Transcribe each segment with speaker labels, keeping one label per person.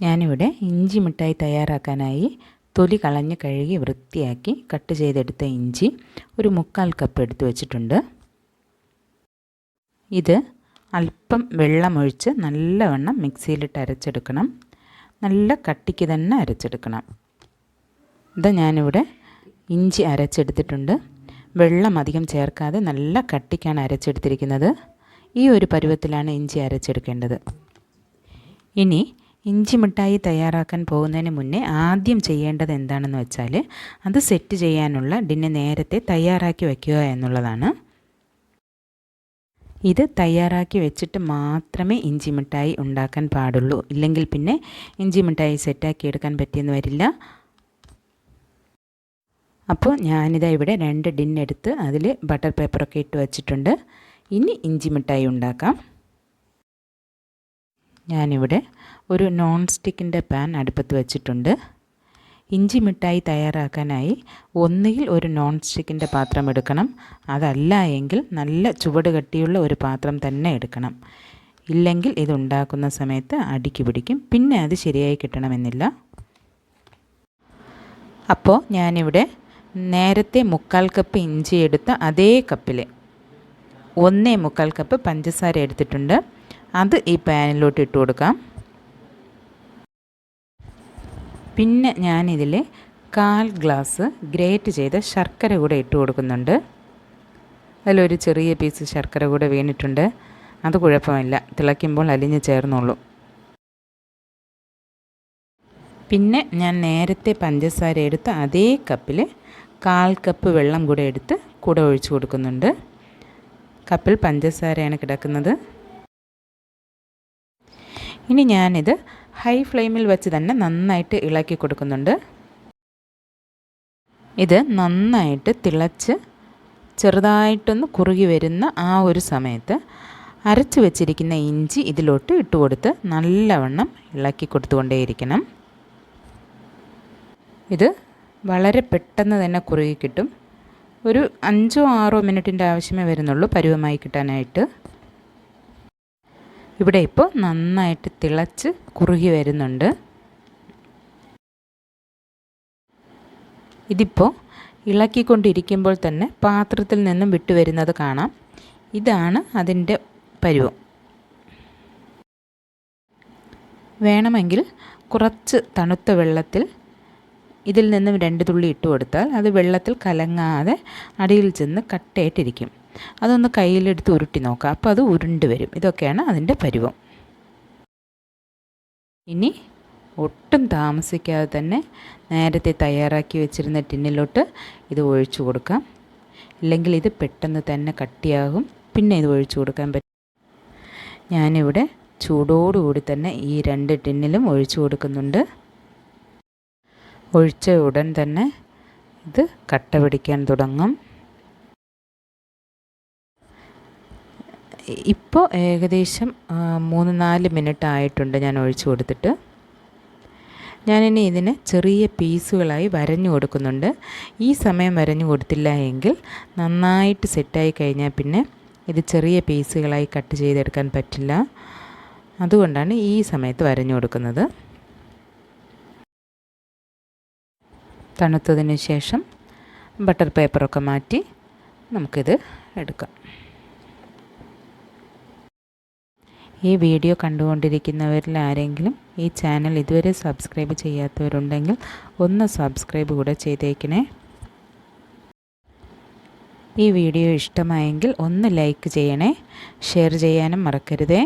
Speaker 1: ഞാനിവിടെ ഇഞ്ചി മിഠായി തയ്യാറാക്കാനായി തൊലി കളഞ്ഞ് കഴുകി വൃത്തിയാക്കി കട്ട് ചെയ്തെടുത്ത ഇഞ്ചി ഒരു മുക്കാൽ കപ്പ് എടുത്തു വെച്ചിട്ടുണ്ട്. ഇത് അല്പം വെള്ളമൊഴിച്ച് നല്ലവണ്ണം മിക്സിയിലിട്ട് അരച്ചെടുക്കണം. നല്ല കട്ടിക്ക് തന്നെ അരച്ചെടുക്കണം. ഇത് ഞാനിവിടെ ഇഞ്ചി അരച്ചെടുത്തിട്ടുണ്ട്. വെള്ളം അധികം ചേർക്കാതെ നല്ല കട്ടിക്കാണ് അരച്ചെടുത്തിരിക്കുന്നത്. ഈ ഒരു പരുവത്തിലാണ് ഇഞ്ചി അരച്ചെടുക്കേണ്ടത്. ഇനി ഇഞ്ചി മിഠായി തയ്യാറാക്കാൻ പോകുന്നതിന് മുന്നേ ആദ്യം ചെയ്യേണ്ടത് എന്താണെന്ന് വെച്ചാൽ അത് സെറ്റ് ചെയ്യാനുള്ള ഡിന്നെ നേരത്തെ തയ്യാറാക്കി വയ്ക്കുക എന്നുള്ളതാണ്. ഇത് തയ്യാറാക്കി വെച്ചിട്ട് മാത്രമേ ഇഞ്ചി മിഠായി ഉണ്ടാക്കാൻ പാടുള്ളൂ. ഇല്ലെങ്കിൽ പിന്നെ ഇഞ്ചി മിഠായി സെറ്റാക്കി എടുക്കാൻ പറ്റിയെന്ന് വരില്ല. അപ്പോൾ ഞാനിതാ ഇവിടെ രണ്ട് ഡിന്നെടുത്ത് അതിൽ ബട്ടർ പേപ്പറൊക്കെ ഇട്ട് വച്ചിട്ടുണ്ട്. ഇനി ഇഞ്ചി മിഠായി ഉണ്ടാക്കാം. ഞാനിവിടെ ഒരു നോൺ സ്റ്റിക്കിന്റെ പാൻ അടുപ്പത്ത് വെച്ചിട്ടുണ്ട്. ഇഞ്ചി മിഠായി തയ്യാറാക്കാനായി ഒന്നുകിൽ ഒരു നോൺ സ്റ്റിക്കിന്റെ പാത്രം എടുക്കണം. അതല്ല എങ്കിൽ നല്ല ചുവട് കട്ടിയുള്ള ഒരു പാത്രം തന്നെ എടുക്കണം. ഇല്ലെങ്കിൽ ഇതുണ്ടാക്കുന്ന സമയത്ത് അടിക്ക് പിടിക്കും. പിന്നെ അത് ശരിയായി കിട്ടണമെന്നില്ല. അപ്പോൾ ഞാനിവിടെ നേരത്തെ മുക്കാൽ കപ്പ് ഇഞ്ചി എടുത്ത അതേ കപ്പിൽ ഒന്നേ മുക്കാൽ കപ്പ് പഞ്ചസാര എടുത്തിട്ടുണ്ട്. അത് ഈ പാനിലോട്ട് ഇട്ട് കൊടുക്കാം. പിന്നെ ഞാനിതിൽ കാൽ ഗ്ലാസ് ഗ്രേറ്റ് ചെയ്ത ശർക്കര കൂടെ ഇട്ട് കൊടുക്കുന്നുണ്ട്. അതിലൊരു ചെറിയ പീസ് ശർക്കര കൂടെ വീണിട്ടുണ്ട്. അത് കുഴപ്പമില്ല തിളയ്ക്കുമ്പോൾ അലിഞ്ഞ് ചേർന്നുള്ളൂ പിന്നെ ഞാൻ നേരത്തെ പഞ്ചസാര എടുത്ത അതേ കപ്പിൽ കാൽ കപ്പ് വെള്ളം കൂടെ എടുത്ത് കൂടെ ഒഴിച്ചു കൊടുക്കുന്നുണ്ട്. കപ്പിൽ പഞ്ചസാരയാണ് കിടക്കുന്നത്. ഇനി ഞാനിത് ഹൈ ഫ്ലെയിമിൽ വെച്ച് തന്നെ നന്നായിട്ട് ഇളക്കി കൊടുക്കുന്നുണ്ട്. ഇത് നന്നായിട്ട് തിളച്ച് ചെറുതായിട്ടൊന്ന് കുറുകി വരുന്ന ആ ഒരു സമയത്ത് അരച്ച് വെച്ചിരിക്കുന്ന ഇഞ്ചി ഇതിലോട്ട് ഇട്ട് കൊടുത്ത് നല്ലവണ്ണം ഇളക്കി കൊടുത്തുകൊണ്ടേയിരിക്കണം. ഇത് വളരെ പെട്ടെന്ന് തന്നെ കുറുകി കിട്ടും. ഒരു അഞ്ചോ ആറോ മിനിറ്റിന്റെ ആവശ്യമേ വരുന്നുള്ളൂ പരുവമായി കിട്ടാനായിട്ട്. ഇവിടെ ഇപ്പോൾ നന്നായിട്ട് തിളച്ച് കുറുകി വരുന്നുണ്ട്. ഇതിപ്പോൾ ഇളക്കിക്കൊണ്ടിരിക്കുമ്പോൾ തന്നെ പാത്രത്തിൽ നിന്നും വിട്ടുവരുന്നത് കാണാം. ഇതാണ് അതിന്റെ പരുവം. വേണമെങ്കിൽ കുറച്ച് തണുത്ത വെള്ളത്തിൽ ഇതിൽ നിന്നും രണ്ട് തുള്ളി ഇട്ട് കൊടുത്താൽ അത് വെള്ളത്തിൽ കലങ്ങാതെ അടിയിൽ ചെന്ന് കട്ടയായിട്ടിരിക്കും അതൊന്ന് കയ്യിലെടുത്ത് ഉരുട്ടി നോക്കാം. അപ്പോൾ അത് ഉരുണ്ട് വരും. ഇതൊക്കെയാണ് അതിന്റെ പരുവം. ഇനി ഒട്ടും താമസിക്കാതെ തന്നെ നേരത്തെ തയ്യാറാക്കി വെച്ചിരുന്ന ടിന്നിലോട്ട് ഇത് ഒഴിച്ചു കൊടുക്കാം. ഇല്ലെങ്കിൽ ഇത് പെട്ടെന്ന് തന്നെ കട്ടിയാകും. പിന്നെ ഇത് ഒഴിച്ചു കൊടുക്കാൻ പറ്റും. ഞാനിവിടെ ചൂടോടുകൂടി തന്നെ ഈ രണ്ട് ടിന്നിലും ഒഴിച്ചു കൊടുക്കുന്നുണ്ട്. ഒഴിച്ച ഉടൻ തന്നെ ഇത് കട്ട പിടിക്കാൻ തുടങ്ങും. ഇപ്പോൾ ഏകദേശം മൂന്ന് നാല് മിനിറ്റ് ആയിട്ടുണ്ട് ഞാൻ ഒഴിച്ചു കൊടുത്തിട്ട്. ഞാനിനി ഇതിനെ ചെറിയ പീസുകളായി വരഞ്ഞു കൊടുക്കുന്നുണ്ട്. ഈ സമയം വരഞ്ഞു കൊടുത്തില്ല എങ്കിൽ നന്നായിട്ട് സെറ്റായി കഴിഞ്ഞാൽ പിന്നെ ഇത് ചെറിയ പീസുകളായി കട്ട് ചെയ്തെടുക്കാൻ പറ്റില്ല. അതുകൊണ്ടാണ് ഈ സമയത്ത് വരഞ്ഞു കൊടുക്കുന്നത്. തണുത്തതിന് ശേഷം ബട്ടർ പേപ്പറൊക്കെ മാറ്റി നമുക്കിത് എടുക്കാം. ഈ വീഡിയോ കണ്ടുകൊണ്ടിരിക്കുന്നവരിൽ ആരെങ്കിലും ഈ ചാനൽ ഇതുവരെ സബ്സ്ക്രൈബ് ചെയ്യാത്തവരുണ്ടെങ്കിൽ ഒന്ന് സബ്സ്ക്രൈബ് കൂടെ ചെയ്തേക്കണേ. ഈ വീഡിയോ ഇഷ്ടമായെങ്കിൽ ഒന്ന് ലൈക്ക് ചെയ്യണേ. ഷെയർ ചെയ്യാനും മറക്കരുതേ.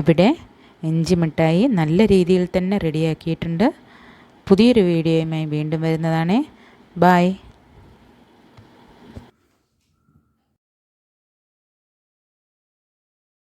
Speaker 1: ഇവിടെ ഇഞ്ചി മിഠായി നല്ല രീതിയിൽ തന്നെ റെഡിയാക്കിയിട്ടുണ്ട്. പുതിയൊരു വീഡിയോയുമായി വീണ്ടും വരുന്നതാണേ. ബായ്